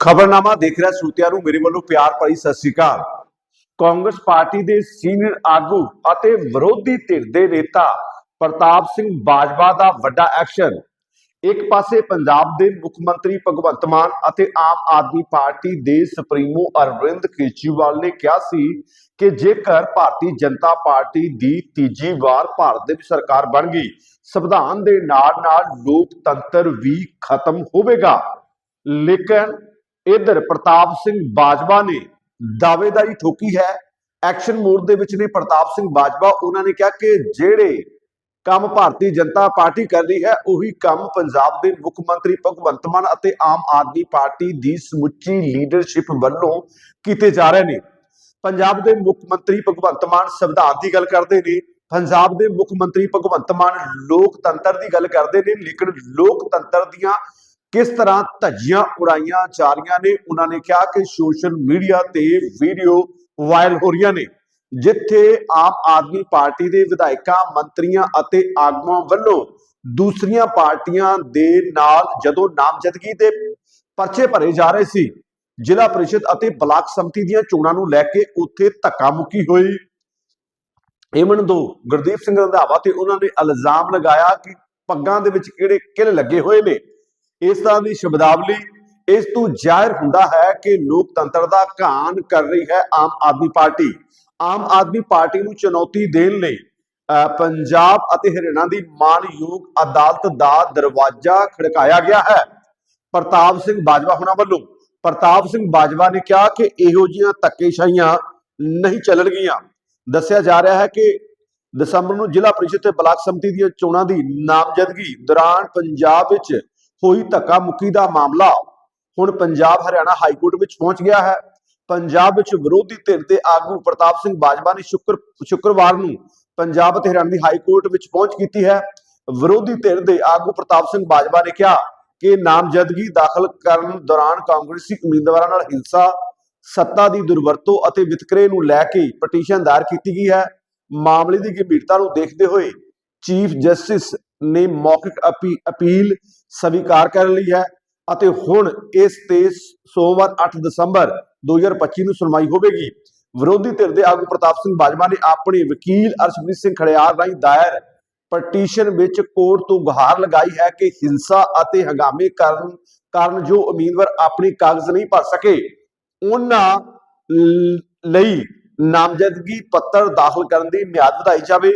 ਖਬਰਨਾਮਾ ਦੇਖ ਰਿਹਾ ਸਰੋਤਿਆਂ ਨੂੰ ਮੇਰੇ ਵੱਲੋਂ ਪਿਆਰ ਭਰੀ ਸਤਿ ਸ੍ਰੀ ਅਕਾਲ। ਕਾਂਗਰਸ ਪਾਰਟੀ ਦੇ ਸੀਨੀਅਰ ਆਗੂ ਅਤੇ ਵਿਰੋਧੀ ਧਿਰ ਦੇ ਨੇਤਾ ਪ੍ਰਤਾਪ ਸਿੰਘ ਬਾਜਵਾ ਦਾ ਵੱਡਾ ਐਕਸ਼ਨ। ਇੱਕ ਪਾਸੇ ਪੰਜਾਬ ਦੇ ਮੁੱਖ ਮੰਤਰੀ ਭਗਵੰਤ ਮਾਨ ਅਤੇ ਆਮ ਆਦਮੀ ਪਾਰਟੀ ਦੇ ਸੁਪਰੀਮੋ ਅਰਵਿੰਦ ਕੇਜਰੀਵਾਲ ਨੇ ਕਿਹਾ ਸੀ ਕਿ ਜੇਕਰ ਭਾਰਤੀ ਜਨਤਾ ਪਾਰਟੀ ਦੀ ਤੀਜੀ ਵਾਰ ਭਾਰਤ ਦੇ ਵਿੱਚ ਸਰਕਾਰ ਬਣ ਗਈ, ਸੰਵਿਧਾਨ ਦੇ ਨਾਲ ਨਾਲ ਲੋਕਤੰਤਰ ਵੀ ਖਤਮ ਹੋਵੇਗਾ। ਲੇਕਿਨ ਇਧਰ ਪ੍ਰਤਾਪ ਸਿੰਘ ਬਾਜਵਾ ਨੇ ਦਾਅਵੇਦਾਰੀ ਠੋਕੀ ਹੈ। ਐਕਸ਼ਨ ਮੋਡ ਦੇ ਵਿੱਚ ਨੇ ਪ੍ਰਤਾਪ ਸਿੰਘ ਬਾਜਵਾ। ਉਹਨਾਂ ਨੇ ਕਿਹਾ ਕਿ ਜਿਹੜੇ ਕੰਮ ਭਾਰਤੀ ਜਨਤਾ ਪਾਰਟੀ ਕਰ ਰਹੀ ਹੈ, ਉਹੀ ਕੰਮ ਪੰਜਾਬ ਦੇ ਮੁੱਖ ਮੰਤਰੀ ਭਗਵੰਤ ਮਾਨ ਅਤੇ ਆਮ ਆਦਮੀ ਪਾਰਟੀ ਦੀ ਸਮੁੱਚੀ ਲੀਡਰਸ਼ਿਪ ਵੱਲੋਂ ਕੀਤੇ ਜਾ ਰਹੇ ਨੇ। ਪੰਜਾਬ ਦੇ ਮੁੱਖ ਮੰਤਰੀ ਭਗਵੰਤ ਮਾਨ ਸੰਵਿਧਾਨ ਦੀ ਗੱਲ ਕਰਦੇ ਨੇ। ਪੰਜਾਬ ਦੇ ਮੁੱਖ ਮੰਤਰੀ ਭਗਵੰਤ ਮਾਨ ਲੋਕਤੰਤਰ ਦੀ ਗੱਲ ਕਰਦੇ ਨੇ। ਲੇਕਿਨ ਲੋਕਤੰਤਰ ਦੀਆਂ ਕਿਸ ਤਰ੍ਹਾਂ ਧੱਜੀਆਂ ਉਡਾਈਆਂ ਜਾ ਰਹੀਆਂ ਨੇ? ਉਹਨਾਂ ਨੇ ਕਿਹਾ ਕਿ ਸੋਸ਼ਲ ਮੀਡੀਆ ਤੇ ਵੀਡੀਓ ਵਾਇਰਲ ਹੋ ਰਹੀਆਂ ਨੇ, ਜਿੱਥੇ ਆਮ ਆਦਮੀ ਪਾਰਟੀ ਦੇ ਵਿਧਾਇਕਾਂ, ਮੰਤਰੀਆਂ ਅਤੇ ਆਗੂਆਂ ਵੱਲੋਂ ਦੂਸਰੀਆਂ ਪਾਰਟੀਆਂ ਦੇ ਨਾਲ ਜਦੋਂ ਨਾਮਜ਼ਦਗੀ ਦੇ ਪਰਚੇ ਭਰੇ ਜਾ ਰਹੇ ਸੀ, ਜ਼ਿਲ੍ਹਾ ਪ੍ਰੀਸ਼ਦ ਅਤੇ ਬਲਾਕ ਸੰਮਤੀ ਦੀਆਂ ਚੋਣਾਂ ਨੂੰ ਲੈ ਕੇ ਉੱਥੇ ਧੱਕਾ ਮੁੱਕੀ ਹੋਈ। ਇਮਨ ਦੋ, ਗੁਰਦੀਪ ਸਿੰਘ ਰੰਧਾਵਾ ਤੇ ਉਹਨਾਂ ਨੇ ਇਲਜ਼ਾਮ ਲਗਾਇਆ ਕਿ ਪੱਗਾਂ ਦੇ ਵਿੱਚ ਕਿਹੜੇ ਕਿਲ ਲੱਗੇ ਹੋਏ ਨੇ। ਇਸ ਤਰ੍ਹਾਂ ਦੀ ਸ਼ਬਦਾਵਲੀ ਇਸ ਤੋਂ ਜ਼ਾਹਿਰ ਹੁੰਦਾ ਹੈ ਕਿ ਲੋਕਤੰਤਰ ਦਾ ਘਾਣ ਕਰ ਰਹੀ ਹੈ ਆਮ ਆਦਮੀ ਪਾਰਟੀ। ਆਮ ਆਦਮੀ ਪਾਰਟੀ ਨੂੰ ਚੁਣੌਤੀ ਦੇਣ ਲਈ ਪੰਜਾਬ ਅਤੇ ਹਰਿਆਣਾ ਦੀ ਮਾਨਯੋਗ ਅਦਾਲਤ ਦਾ ਦਰਵਾਜ਼ਾ ਖੜਕਾਇਆ ਗਿਆ ਹੈ। ਪ੍ਰਤਾਪ ਸਿੰਘ ਬਾਜਵਾ ਹੁਣਾਂ ਵੱਲੋਂ, ਪ੍ਰਤਾਪ ਸਿੰਘ ਬਾਜਵਾ ਨੇ ਕਿਹਾ ਕਿ ਇਹੋ ਜਿਹੀਆਂ ਧੱਕੇਸ਼ਾਹੀਆਂ ਨਹੀਂ ਚੱਲਣਗੀਆਂ ਦੱਸਿਆ ਜਾ ਰਿਹਾ ਹੈ ਕਿ ਦਸੰਬਰ ਨੂੰ ਜ਼ਿਲ੍ਹਾ ਪ੍ਰੀਸ਼ਦ ਤੇ ਬਲਾਕ ਸਮਿਤੀ ਦੀਆਂ ਚੋਣਾਂ ਦੀ ਨਾਮਜ਼ਦਗੀ ਦੌਰਾਨ ਪੰਜਾਬ ਵਿੱਚ ਹੋਈ ਧੱਕਾ ਮੁੱਕੀ ਦਾ ਮਾਮਲਾ ਹੁਣ ਪੰਜਾਬ ਹਰਿਆਣਾ ਹਾਈ ਕੋਰਟ ਵਿੱਚ ਪਹੁੰਚ ਗਿਆ ਹੈ। ਪੰਜਾਬ ਵਿੱਚ ਵਿਰੋਧੀ ਧਿਰ ਦੇ ਆਗੂ ਪ੍ਰਤਾਪ ਸਿੰਘ ਬਾਜਵਾ ਨੇ ਸ਼ੁੱਕਰ ਸ਼ੁੱਕਰਵਾਰ ਨੂੰ ਪੰਜਾਬ ਅਤੇ ਹਰਿਆਣਾ ਦੀ ਹਾਈ ਕੋਰਟ ਵਿੱਚ ਪਹੁੰਚ ਕੀਤੀ ਹੈ। ਵਿਰੋਧੀ ਧਿਰ ਦੇ ਆਗੂ ਪ੍ਰਤਾਪ ਸਿੰਘ ਬਾਜਵਾ ਨੇ ਕਿਹਾ ਕਿ ਨਾਮਜ਼ਦਗੀ ਦਾਖਲ ਕਰਨ ਦੌਰਾਨ ਕਾਂਗਰਸੀ ਉਮੀਦਵਾਰਾਂ ਨਾਲ ਹਿੰਸਾ, ਸੱਤਾ ਦੀ ਦੁਰਵਰਤੋਂ ਅਤੇ ਵਿਤਕਰੇ ਨੂੰ ਲੈ ਕੇ ਪਟੀਸ਼ਨ ਦਾਇਰ ਕੀਤੀ ਗਈ ਹੈ। ਮਾਮਲੇ ਦੀ ਗੰਭੀਰਤਾ ਨੂੰ ਦੇਖਦੇ ਹੋਏ ਚੀਫ ਜਸਟਿਸ ਨੇ ਮੌਖਿਕ ਅਪੀ- ਅਪੀਲ ਸਵੀਕਾਰ ਕਰ ਲਈ ਹੈ ਅਤੇ ਹੁਣ ਇਸ ਤੇ ਸੋਮਵਾਰ 8 ਦਸੰਬਰ 2025 ਨੂੰ ਸੁਣਵਾਈ ਹੋਵੇਗੀ। ਵਿਰੋਧੀ ਧਿਰ ਦੇ ਆਗੂ ਪ੍ਰਤਾਪ ਸਿੰਘ ਬਾਜਵਾ ਨੇ ਆਪਣੇ ਵਕੀਲ ਅਰਸ਼ਪ੍ਰੀਤ ਸਿੰਘ ਖੜਿਆਰ ਰਾਹੀਂ ਦਾਇਰ ਪਟੀਸ਼ਨ ਵਿੱਚ ਕੋਰਟ ਤੋਂ ਗੁਹਾਰ ਲਗਾਈ ਹੈ ਕਿ ਹਿੰਸਾ ਅਤੇ ਹੰਗਾਮੇ ਕਾਰਨ ਕਾਰਨ ਜੋ ਉਮੀਦਵਾਰ ਆਪਣੇ ਕਾਗਜ਼ ਨਹੀਂ ਭਰ ਸਕੇ, ਉਹਨਾਂ ਲਈ ਨਾਮਜ਼ਦਗੀ ਪੱਤਰ ਦਾਖਲ ਕਰਨ ਦੀ ਮਿਆਦ ਵਧਾਈ ਜਾਵੇ।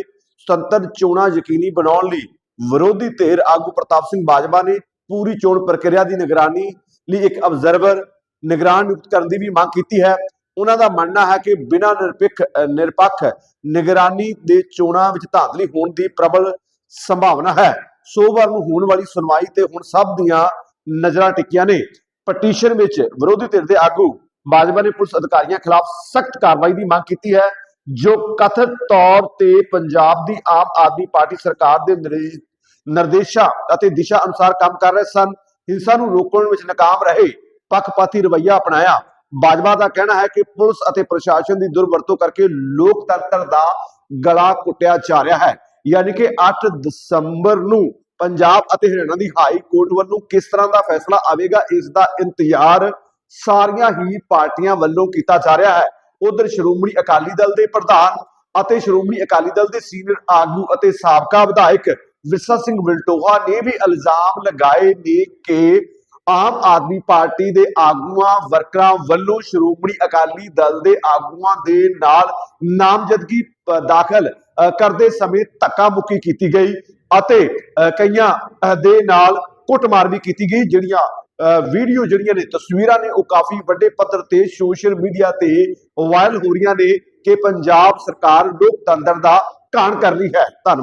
ਸੁਤੰਤਰ ਚੋਣਾਂ ਯਕੀਨੀ ਬਣਾਉਣ ਲਈ ਵਿਰੋਧੀ ਧਿਰ ਆਗੂ ਪ੍ਰਤਾਪ ਸਿੰਘ ਬਾਜਵਾ ਨੇ ਪੂਰੀ ਚੋਣ ਪ੍ਰਕਿਰਿਆ ਦੀ ਨਿਗਰਾਨੀ ਲਈ ਇੱਕ ਅਬਜ਼ਰਵਰ ਨਿਗਰਾਨ ਨਿਯੁਕਤ ਕਰਨ ਦੀ ਵੀ ਮੰਗ ਕੀਤੀ ਹੈ। ਉਹਨਾਂ ਦਾ ਮੰਨਣਾ ਹੈ ਕਿ ਬਿਨਾਂ ਨਿਰਪੱਖ ਨਿਰਪੱਖ ਨਿਗਰਾਨੀ ਦੇ ਚੋਣਾਂ ਵਿੱਚ ਧਾਂਦਲੀ ਹੋਣ ਦੀ ਪ੍ਰਬਲ ਸੰਭਾਵਨਾ ਹੈ। ਸੋਮਵਾਰ ਨੂੰ ਹੋਣ ਵਾਲੀ ਸੁਣਵਾਈ ਤੇ ਹੁਣ ਸਭ ਦੀਆਂ ਨਜ਼ਰਾਂ ਟਿਕੀਆਂ ਨੇ। ਪਟੀਸ਼ਨ ਵਿੱਚ ਵਿਰੋਧੀ ਧਿਰ ਦੇ ਆਗੂ ਬਾਜਵਾ ਨੇ ਪੁਲਿਸ ਅਧਿਕਾਰੀਆਂ ਖਿਲਾਫ ਸਖਤ ਕਾਰਵਾਈ ਦੀ ਮੰਗ ਕੀਤੀ ਹੈ, ਜੋ ਕਥਿਤ ਤੌਰ ਤੇ ਪੰਜਾਬ ਦੀ ਆਮ ਆਦਮੀ ਪਾਰਟੀ ਸਰਕਾਰ ਦੇ ਨਿਰਦੇਸ਼ਾਂ ਅਤੇ ਦਿਸ਼ਾ ਅਨੁਸਾਰ ਕੰਮ ਕਰ ਰਹੇ ਸਨ। ਹਿੰਸਾ ਨੂੰ ਰੋਕਣ ਵਿੱਚ ਨਾਕਾਮ ਰਹੇ ਪੱਖਪਾਤੀ ਰਵੱਈਆ ਅਪਣਾਇਆ। ਬਾਜਵਾ ਦਾ ਕਹਿਣਾ ਹੈ ਕਿ ਪੁਲਿਸ ਅਤੇ ਪ੍ਰਸ਼ਾਸਨ ਦੀ ਦੁਰਵਰਤੋਂ ਕਰਕੇ ਲੋਕਤੰਤਰ ਦਾ ਗਲਾ ਕੁੱਟਿਆ ਜਾ ਰਿਹਾ ਹੈ। ਯਾਨੀ ਕਿ 8 ਦਸੰਬਰ ਨੂੰ ਪੰਜਾਬ ਅਤੇ ਹਰਿਆਣਾ ਦੀ ਹਾਈ ਕੋਰਟ ਵੱਲੋਂ ਕਿਸ ਤਰ੍ਹਾਂ ਦਾ ਫੈਸਲਾ ਆਵੇਗਾ, ਇਸ ਦਾ ਇੰਤਜ਼ਾਰ ਸਾਰੀਆਂ ਹੀ ਪਾਰਟੀਆਂ ਵੱਲੋਂ ਕੀਤਾ ਜਾ ਰਿਹਾ ਹੈ। ਉਧਰ ਸ਼੍ਰੋਮਣੀ ਅਕਾਲੀ ਦਲ ਦੇ ਪ੍ਰਧਾਨ ਅਤੇ ਸ਼੍ਰੋਮਣੀ ਅਕਾਲੀ ਦਲ ਦੇ ਸੀਨੀਅਰ ਆਗੂ ਅਤੇ ਸਾਬਕਾ ਵਿਧਾਇਕ ਵਿਰਸਾ ਸਿੰਘ ਵਿਲਟੋਹਾ ਨੇ ਵੀ ਇਲਜ਼ਾਮ ਲਗਾਏ ਨੇ ਕਿ ਆਮ ਆਦਮੀ ਪਾਰਟੀ ਦੇ ਆਗੂਆਂ, ਵਰਕਰਾਂ ਵੱਲੋਂ ਸ਼੍ਰੋਮਣੀ ਅਕਾਲੀ ਦਲ ਦੇ ਆਗੂਆਂ ਦੇ ਨਾਲ ਨਾਮਜ਼ਦਗੀ ਦਾਖਲ ਕਰਦੇ ਸਮੇਂ ਧੱਕਾ ਕੀਤੀ ਗਈ ਅਤੇ ਕਈਆਂ ਦੇ ਨਾਲ ਕੁੱਟਮਾਰ ਵੀ ਕੀਤੀ ਗਈ। ਜਿਹੜੀਆਂ ਵੀਡੀਓ ਜਿਹੜੀਆਂ ਨੇ, ਤਸਵੀਰਾਂ ਨੇ, ਉਹ ਕਾਫੀ ਵੱਡੇ ਪੱਧਰ ਤੇ ਸੋਸ਼ਲ ਮੀਡੀਆ ਤੇ ਵਾਇਰਲ ਹੋ ਰਹੀਆਂ ਨੇ ਕਿ ਪੰਜਾਬ ਸਰਕਾਰ ਲੋਕਤੰਤਰ ਦਾ ਘਾਣ ਕਰ ਰਹੀ ਹੈ। ਧੰਨਵਾਦ।